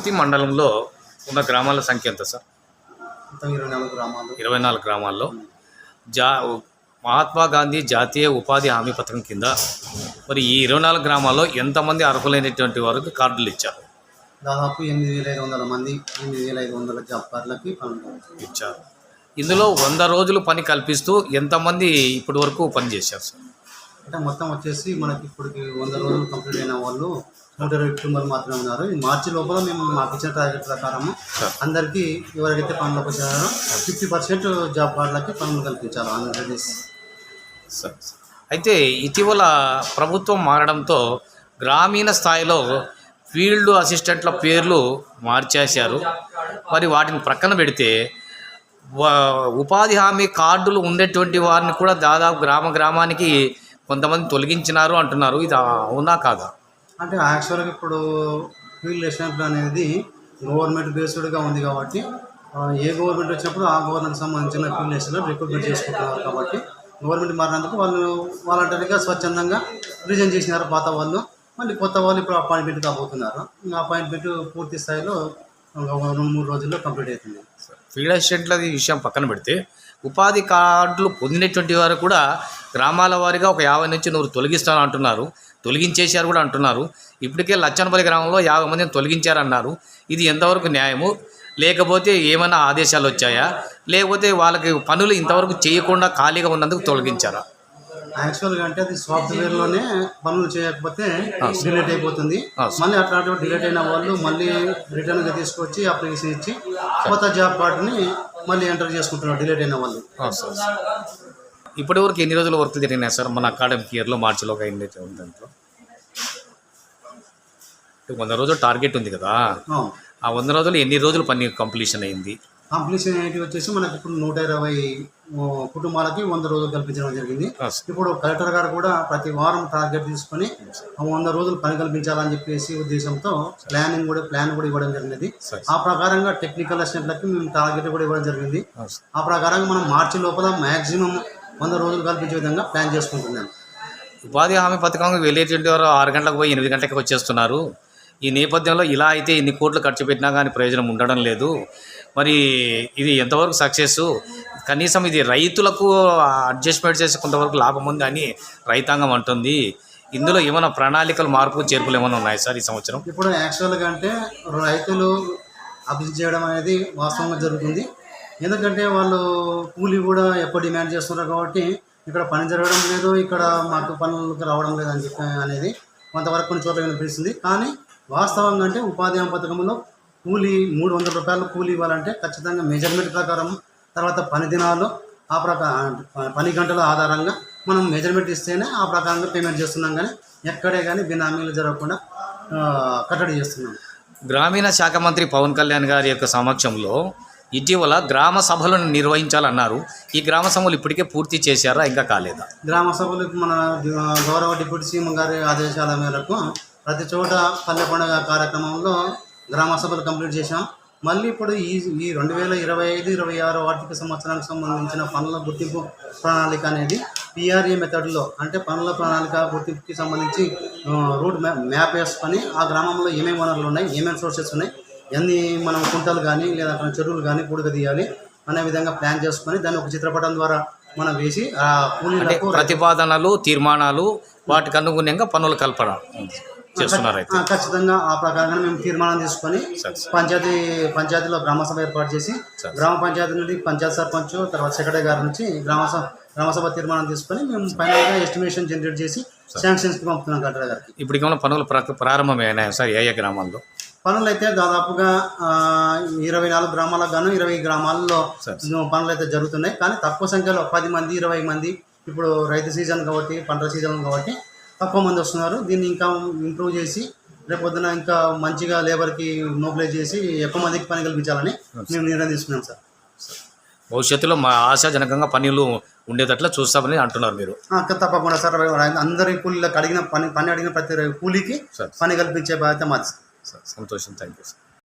ప్రతి మండలంలో ఉన్న గ్రామాల సంఖ్య ఎంత సార్? ఇరవై నాలుగు గ్రామాలు ఇరవై నాలుగు గ్రామాల్లో. జా మహాత్మా గాంధీ జాతీయ ఉపాధి హామీ పథకం కింద మరి ఈ ఇరవై నాలుగు గ్రామాల్లో ఎంతమంది అర్హులైనటువంటి వారికి కార్డులు ఇచ్చారు? దాదాపు ఎనిమిది వేల ఐదు వందల మంది ఎనిమిది వేల ఐదు వందల జాబ్ కార్డులకి ఇచ్చారు. ఇందులో వంద రోజులు పని కల్పిస్తూ ఎంతమంది ఇప్పటి వరకు పనిచేశారు సార్? అంటే మొత్తం వచ్చేసి మనకి ఇప్పటికి వంద రోజులు కంప్లీట్ అయిన వాళ్ళు నూట ఇరవై కుటుంబాలు మాత్రమే ఉన్నారు ఈ మార్చి లోపల మేము మాకు ఇచ్చిన టార్గెట్ ప్రకారం. అందరికీ ఎవరికైతే పనులకు వచ్చారో ఫిఫ్టీ పర్సెంట్ జాబ్ కార్డులకి పనులు కల్పించాలి ఆంధ్రప్రదేశ్. అయితే ఇటీవల ప్రభుత్వం మారడంతో గ్రామీణ స్థాయిలో ఫీల్డ్ అసిస్టెంట్ల పేర్లు మార్చేశారు మరి వాటిని ప్రక్కన పెడితే ఉపాధి హామీ కార్డులు ఉండేటువంటి వారిని కూడా దాదాపు గ్రామ గ్రామానికి కొంతమంది తొలగించినారు అంటున్నారు. ఇది అవునా కాదా? అంటే యాక్చువల్గా ఇప్పుడు ఫీల్డ్ అసిస్టెంట్ అనేది గవర్నమెంట్ బేస్డ్గా ఉంది కాబట్టి ఏ గవర్నమెంట్ వచ్చినప్పుడు ఆ గవర్నమెంట్ సంబంధించిన ఫీల్డ్ అసిస్టెంట్ రిక్రూట్మెంట్ చేసుకుంటున్నారు కాబట్టి గవర్నమెంట్ మారినందుకు వాళ్ళు వాలంటరీగా స్వచ్ఛందంగా రిజైన్ చేసినారు పాత వాళ్ళు. మళ్ళీ కొత్త వాళ్ళు ఇప్పుడు అపాయింట్మెంట్ కాబోతున్నారు. అపాయింట్మెంట్ పూర్తి స్థాయిలో రెండు మూడు రోజుల్లో కంప్లీట్ అవుతుంది. ఫీల్డ్ అసిస్టెంట్లది విషయం పక్కన పెడితే ఉపాధి కార్డులు పొందినటువంటి వారు కూడా గ్రామాల వారీగా ఒక యాభై నుంచి నూరు తొలగిస్తాను అంటున్నారు. తొలగించేశారు కూడా అంటున్నారు. ఇప్పటికే లచ్చనపల్లి గ్రామంలో యాభై మందిని తొలగించారన్నారు. ఇది ఎంతవరకు న్యాయము? లేకపోతే ఏమైనా ఆదేశాలు వచ్చాయా? లేకపోతే వాళ్ళకి పనులు ఇంతవరకు చేయకుండా ఖాళీగా ఉన్నందుకు తొలగించారా? యాక్చువల్గా అంటే అది సాఫ్ట్వేర్లోనే పనులు చేయకపోతే డిలీట్ అయిపోతుంది. మళ్ళీ అట్లాంటి డిలీట్ అయిన వాళ్ళు మళ్ళీ రిటర్న్గా తీసుకొచ్చి అప్లికేషన్ ఇచ్చి కొత్త జాబ్ కార్డుని మళ్ళీ ఎంటర్ చేసుకుంటున్నారు డిలీట్ అయిన వాళ్ళు. సార్. ఇప్పటి వరకు ఎన్ని రోజులు వర్క్ జరిగినాయి సార్? మన అకాడమిక్ ఇయర్లో మార్చిలో ఒక అయింది దాంట్లో. వంద రోజులు టార్గెట్ ఉంది కదా. ఆ. వంద రోజులు ఎన్ని రోజులు పని కంప్లీషన్ అయింది? కంప్లీషన్ ఏంటి వచ్చేసి మనకి ఇప్పుడు నూట ఇరవై కుటుంబాలకి వంద రోజులు కల్పించడం జరిగింది. ఇప్పుడు కలెక్టర్ గారు కూడా ప్రతి వారం టార్గెట్ తీసుకొని వంద రోజులు పని కల్పించాలని చెప్పేసి ఉద్దేశంతో ప్లానింగ్ కూడా ప్లాన్ కూడా ఇవ్వడం జరిగింది. ఆ ప్రకారంగా టెక్నికల్ అసిస్టెంట్లకి మేము టార్గెట్ కూడా ఇవ్వడం జరిగింది. ఆ, ప్రకారంగా మనం మార్చి లోపల మ్యాక్సిమం వంద రోజులు కల్పించే విధంగా ప్లాన్ చేసుకుంటున్నాం. ఉపాధి హామీ పథకం వెళ్ళేటువంటి వారు ఆరు గంటలకు పోయి ఎనిమిది గంటలకు వచ్చేస్తున్నారు. ఈ నేపథ్యంలో ఇలా అయితే ఇన్ని కోట్లు ఖర్చు పెట్టినా కానీ ప్రయోజనం ఉండడం లేదు. మరి ఇది ఎంతవరకు సక్సెస్ కనీసం ఇది రైతులకు అడ్జస్ట్మెంట్ చేసి కొంతవరకు లాభం ఉంది అని రైతాంగం అంటుంది. ఇందులో ఏమైనా ప్రణాళికలు మార్పు చేర్పులు ఏమైనా ఉన్నాయి సార్ ఈ సంవత్సరం? ఇప్పుడు యాక్చువల్గా అంటే రైతులు అభివృద్ధి చేయడం అనేది వాస్తవంగా జరుగుతుంది. ఎందుకంటే వాళ్ళు కూలీ కూడా ఎక్కువ డిమాండ్ చేస్తున్నారు కాబట్టి ఇక్కడ పని జరగడం లేదు ఇక్కడ మాకు పనులకు రావడం లేదు అని చెప్పి అనేది కొంతవరకు కొన్ని చోట్ల వినిపిస్తుంది. కానీ వాస్తవంగా అంటే ఉపాధి హామీ పథకంలో కూలీ మూడు వందల రూపాయలు కూలీ ఇవ్వాలంటే ఖచ్చితంగా మెజర్మెంట్ ప్రకారం తర్వాత పని దినాలు ఆ ప్రకారం పని గంటల ఆధారంగా మనం మెజర్మెంట్ ఇస్తేనే ఆ ప్రకారంగా పేమెంట్ చేస్తున్నాం కానీ ఎక్కడే కానీ బినామీలు జరగకుండా కట్టడి చేస్తున్నాం. గ్రామీణ శాఖ మంత్రి పవన్ కళ్యాణ్ గారి యొక్క సమక్షంలో ఇటీవల గ్రామ సభలను నిర్వహించాలన్నారు. ఈ గ్రామ సభలు ఇప్పటికే పూర్తి చేశారా? ఇంకా కాలేదా? గ్రామ సభలు మన గౌరవ డిప్యూటీ సీఎం గారి ఆదేశాల మేరకు ప్రతి చోట పల్లె పండుగ కార్యక్రమంలో గ్రామ సభలు కంప్లీట్ చేశాం. మళ్ళీ ఇప్పుడు ఈ ఈ రెండు వేల ఇరవై ఐదు ఇరవై ఆరు ఆర్థిక సంవత్సరానికి సంబంధించిన పనుల గుర్తింపు ప్రణాళిక అనేది పిఆర్ఏ మెథడ్లో అంటే పనుల ప్రణాళిక గుర్తింపుకి సంబంధించి రూట్ మ్యా మ్యాప్ వేసుకొని ఆ గ్రామంలో ఏమేమి వనరులు ఉన్నాయి ఏమేమి సోర్సెస్ ఉన్నాయి ఎన్ని మనం కుంటలు కానీ లేదా అక్కడ చెరువులు కానీ పూడిక తీయాలి అనే విధంగా ప్లాన్ చేసుకొని దాన్ని ఒక చిత్రపటం ద్వారా మనం వేసి ప్రతిపాదనలు తీర్మానాలు వాటికి అనుగుణంగా పనులు కల్పన చేస్తున్నారు అయితే ఖచ్చితంగా ఆ ప్రకారంగా మేము తీర్మానం తీసుకొని. పంచాయతీ పంచాయతీలో గ్రామ సభ ఏర్పాటు చేసి. గ్రామ పంచాయతీ నుండి పంచాయత్ సర్పంచ్ తర్వాత సెక్రటరీ గారి నుంచి గ్రామ సభ గ్రామ సభ తీర్మానం తీసుకొని మేము ఫైనల్గా ఎస్టిమేషన్ జనరేట్ చేసి శాంక్షన్స్కి పంపుతున్నాం కలెక్టర్ గారికి ఇప్పటికేమైనా పనులు ప్ర- ప్రారంభమైనాయి సార్ ఏ ఏ గ్రామాల్లో పనులు అయితే దాదాపుగా ఇరవై నాలుగు గ్రామాలకు గాను ఇరవై గ్రామాల్లో. పనులు అయితే జరుగుతున్నాయి కానీ తక్కువ సంఖ్యలో పది మంది ఇరవై మంది ఇప్పుడు రైతు సీజన్ కాబట్టి పంట సీజన్ కాబట్టి తక్కువ మంది వస్తున్నారు. దీన్ని ఇంకా ఇంప్రూవ్ చేసి రేపు పొద్దున ఇంకా మంచిగా లేబర్కి మోబిలైజ్ చేసి ఎక్కువ మందికి పని కల్పించాలని మేము నిర్ణయం తీసుకున్నాం సార్. భవిష్యత్తులో మా ఆశాజనకంగా పనులు ఉండేటట్లు చూస్తామని అంటున్నారు మీరు. తప్పకుండా సార్. అందరి కూలీలకు అడిగిన పని పని అడిగిన ప్రతి కూలీకి పని కల్పించే బాధ్యత మాది సార్. సంతోషం. Thank you sir.